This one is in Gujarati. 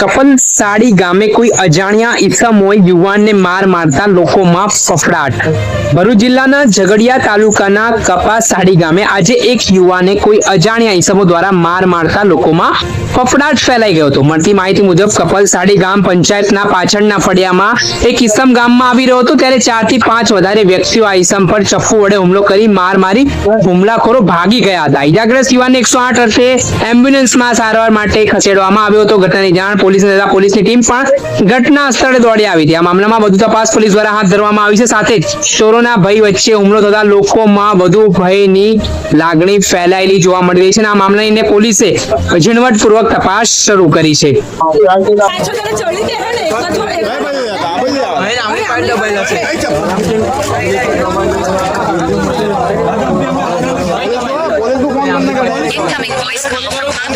કપલસાડી ગામે કોઈ અજાણ્યા ઈસમોએ યુવાનને માર મારતા લોકોમાં ફફડાટ. ભરૂચ જિલ્લાના ઝઘડિયા તાલુકાના કપાસાડી ગામે આજે એક યુવાને કોઈ અજાણ્યા ઈસમો દ્વારા માર મારતા લોકોમાં ફફડાટ ફેલાઈ ગયો હતો. મળતી માહિતી મુજબ કપલસાડી ગામ પંચાયતના પાછળના ફળિયામાં એક ઈસમ ગામમાં આવી રહ્યો હતો. ત્યારે ચારથી પાંચ વધારે વ્યક્તિઓ આ ઈસમ પર ચપ્પુ વડે હુમલો કરી માર મારી હુમલાખોરો ભાગી ગયા હતા. ઇજાગ્રસ્ત યુવાનને એકસો આઠ અર્થે એમ્બ્યુલન્સમાં સારવાર માટે ખસેડવામાં આવ્યો હતો. ઘટનાની જાણ પોલીસને તથા પોલીસની ટીમ પણ ઘટના સ્થળે દોડી આવી હતી આ મામલામાં વધુ તપાસ પોલીસ દ્વારા હાથ ધરવામાં આવી છે સાથે જ ચોરોના ભય વચ્ચે હુમલો થતા લોકોમાં વધુ ભયની લાગણી ફેલાયેલી જોવા મળી રહી છે આ મામલાને પોલીસે ઝીણવટપૂર્વક તપાસ શરૂ કરી છે. Incoming voice call from